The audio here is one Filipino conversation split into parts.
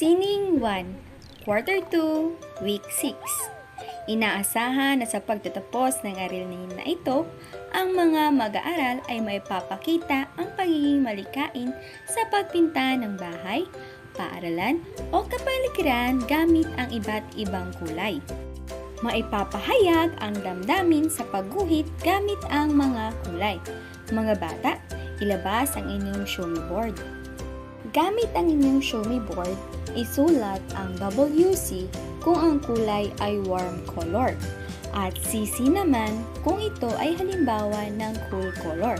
Sining 1, Quarter 2, Week 6. Inaasahan na sa pagtatapos ng arilin na ito, ang mga mag-aaral ay may papakita ang pagiging malikain sa pagpinta ng bahay, paaralan o kapaligiran gamit ang iba't ibang kulay. Maipapahayag ang damdamin sa pagguhit gamit ang mga kulay. Mga bata, ilabas ang inyong show me board. Gamit ang inyong show me board, isulat ang WC kung ang kulay ay warm color at CC naman kung ito ay halimbawa ng cool color.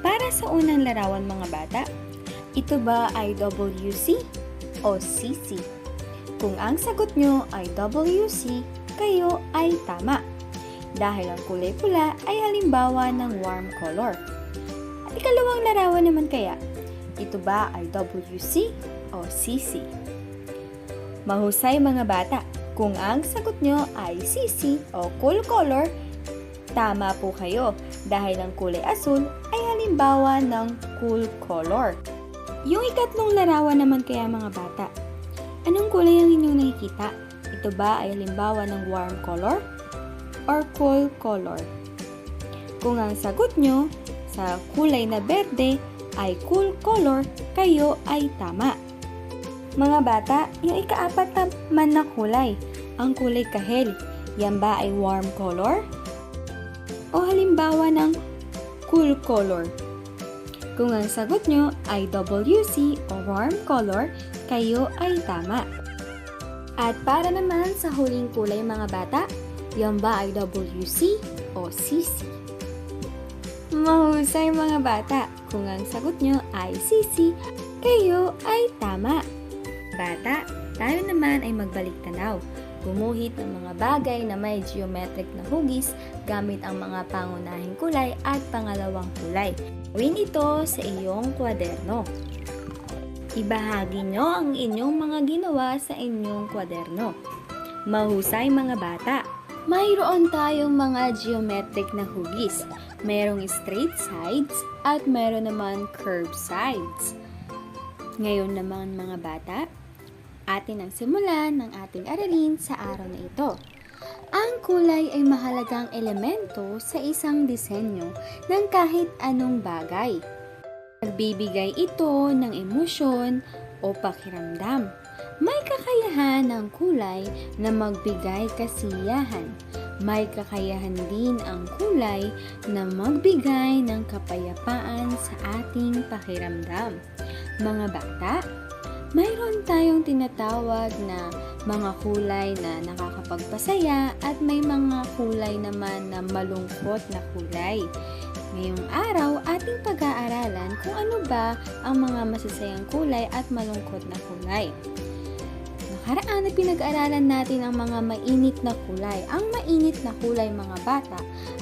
Para sa unang larawan mga bata, ito ba ay WC o CC? Kung ang sagot nyo ay WC, kayo ay tama. Dahil ang kulay pula ay halimbawa ng warm color. At ikalawang larawan naman kaya, ito ba ay WC o CC? Mahusay mga bata, kung ang sagot nyo ay CC o cool color, tama po kayo dahil ang kulay asul ay halimbawa ng cool color. Yung ikatlong larawan naman kaya mga bata, anong kulay ang inyong nakikita? Ito ba ay halimbawa ng warm color or cool color? Kung ang sagot nyo sa kulay na berde ay cool color, kayo ay tama. Mga bata, yung ikaapat naman na kulay, ang kulay kahel, yan ba ay warm color? O halimbawa ng cool color? Kung ang sagot nyo ay WC o warm color, kayo ay tama. At para naman sa huling kulay mga bata, yan ba ay WC o CC? Mahusay mga bata, kung ang sagot nyo ay CC, kayo ay tama. Bata, tayo naman ay magbalik tanaw. Gumuhit ng mga bagay na may geometric na hugis gamit ang mga pangunahing kulay at pangalawang kulay. Gawin ito sa iyong kwaderno. Ibahagi nyo ang inyong mga ginawa sa inyong kwaderno. Mahusay mga bata. Mayroon tayong mga geometric na hugis. Merong straight sides at meron naman curved sides. Ngayon naman mga bata, atin ang simulan ng ating aralin sa araw na ito. Ang kulay ay mahalagang elemento sa isang disenyo ng kahit anong bagay. Nagbibigay ito ng emosyon o pakiramdam. May kakayahan ng kulay na magbigay kasiyahan. May kakayahan din ang kulay na magbigay ng kapayapaan sa ating pakiramdam. Mga bata, mayroon tayong tinatawag na mga kulay na nakakapagpasaya at may mga kulay naman na malungkot na kulay. Ngayong araw, ating pag-aaralan kung ano ba ang mga masasayang kulay at malungkot na kulay. Nakaraan na pinag-aralan natin ang mga mainit na kulay. Ang mainit na kulay mga bata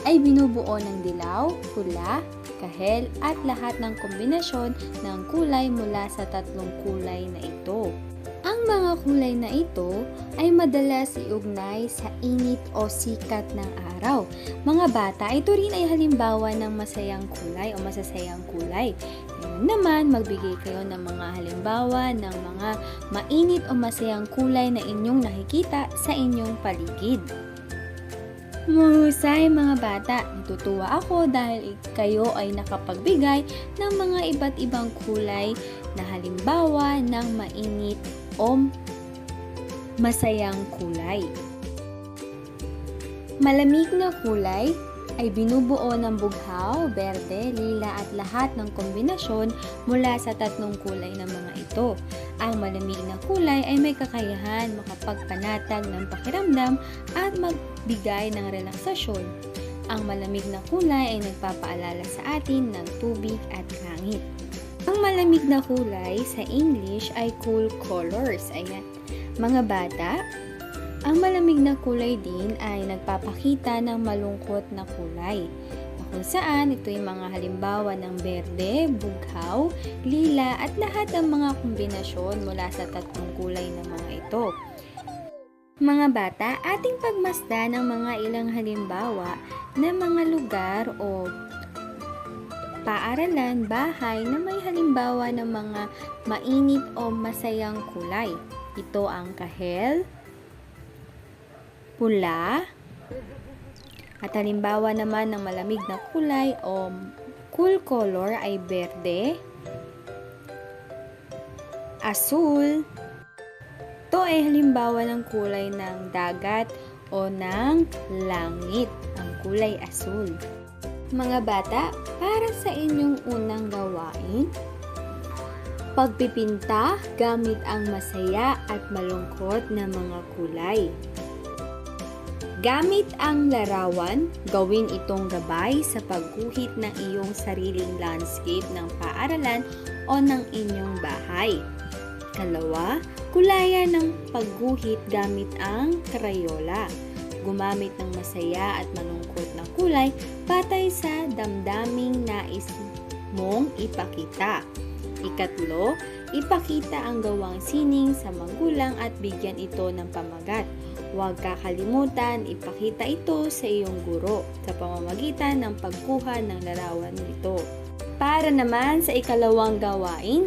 ay binubuo ng dilaw, pula, kahel at lahat ng kombinasyon ng kulay mula sa tatlong kulay na ito. Ang mga kulay na ito ay madalas iugnay sa init o sikat ng araw. Mga bata, ito rin ay halimbawa ng masayang kulay o masasayang kulay. Ngayon naman, magbigay kayo ng mga halimbawa ng mga mainit o masayang kulay na inyong nakikita sa inyong paligid. Mahusay mga bata, natutuwa ako dahil kayo ay nakapagbigay ng mga iba't ibang kulay na halimbawa ng mainit o masayang kulay. Malamig na kulay ay binubuo ng bughaw, berde, lila at lahat ng kombinasyon mula sa tatlong kulay ng mga ito. Ang malamig na kulay ay may kakayahan makapagpanatag ng pakiramdam at magbigay ng relaksasyon. Ang malamig na kulay ay nagpapaalala sa atin ng tubig at langit. Ang malamig na kulay sa English ay cool colors. Ayan. Mga bata, ang malamig na kulay din ay nagpapakita ng malungkot na kulay. Na kung saan ito ay mga halimbawa ng berde, bughaw, lila at lahat ng mga kombinasyon mula sa tatlong kulay ng mga ito. Mga bata, ating pagmasdan ng mga ilang halimbawa ng mga lugar o paaralan, bahay na may halimbawa ng mga mainit o masayang kulay. Ito ang kahel, pula, at halimbawa naman ng malamig na kulay o cool color ay berde, asul, ito ay halimbawa ng kulay ng dagat o ng langit, ang kulay asul. Mga bata, para sa inyong unang gawain, pagpipinta gamit ang masaya at malungkot na mga kulay. Gamit ang larawan, gawin itong gabay sa pagguhit ng iyong sariling landscape ng paaralan o ng inyong bahay. Kalawa, kulayan ng pagguhit gamit ang krayola. Gumamit ng masaya at malungkot na kulay patay sa damdaming nais mong ipakita. Ikatlo, ipakita ang gawang sining sa magulang at bigyan ito ng pamagat. Huwag kakalimutan, ipakita ito sa iyong guro sa pamamagitan ng pagkuha ng larawan nito. Para naman sa ikalawang gawain,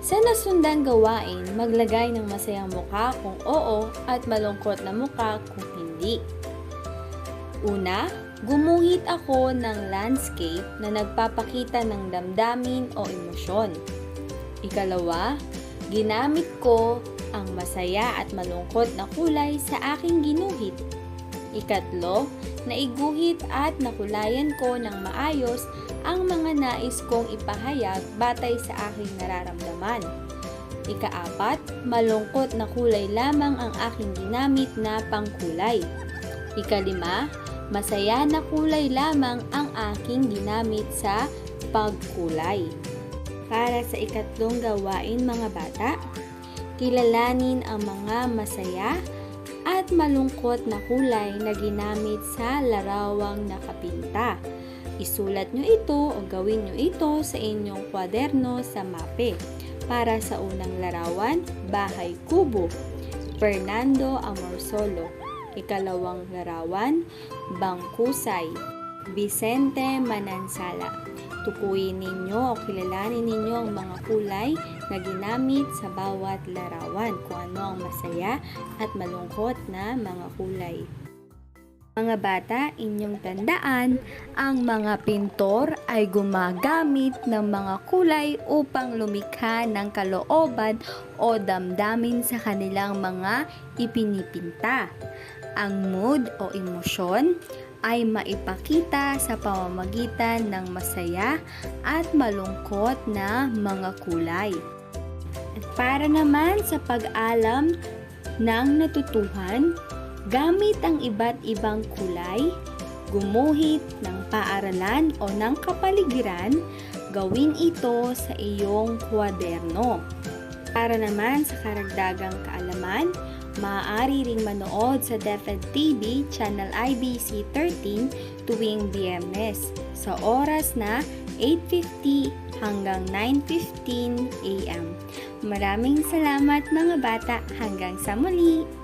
sa nasundan gawain, maglagay ng masayang muka kung oo at malungkot na muka kung hindi. Una, gumuhit ako ng landscape na nagpapakita ng damdamin o emosyon. Ikalawa, ginamit ko ang masaya at malungkot na kulay sa aking ginuhit. Ikatlo, naiguhit at nakulayan ko ng maayos ang mga nais kong ipahayag batay sa aking nararamdaman. Ikaapat, malungkot na kulay lamang ang aking ginamit na pangkulay. Ikalima, masaya na kulay lamang ang aking ginamit sa pagkulay. Para sa ikatlong gawain mga bata, kilalanin ang mga masaya at malungkot na kulay na ginamit sa larawang nakapinta. Isulat nyo ito o gawin nyo ito sa inyong kwaderno sa mape. Para sa unang larawan, Bahay Kubo, Fernando Amorsolo. Ikalawang larawan, Bangkusay, Vicente Manansala. Tukuyin ninyo o kilalanin ninyo ang mga kulay na ginamit sa bawat larawan kung ano ang masaya at malungkot na mga kulay. Mga bata, inyong tandaan, ang mga pintor ay gumagamit ng mga kulay upang lumikha ng kalooban o damdamin sa kanilang mga ipinipinta. Ang mood o emosyon ay maipakita sa pamamagitan ng masaya at malungkot na mga kulay. Para naman sa pag-alam ng natutuhan, gamit ang iba't ibang kulay, gumuhit ng paaralan o ng kapaligiran, gawin ito sa iyong kwaderno. Para naman sa karagdagang kaalaman, maaari ring manood sa DepEd TV Channel IBC 13 tuwing Biyernes sa oras na 8.50 hanggang 9.15 a.m. Maraming salamat mga bata hanggang sa muli!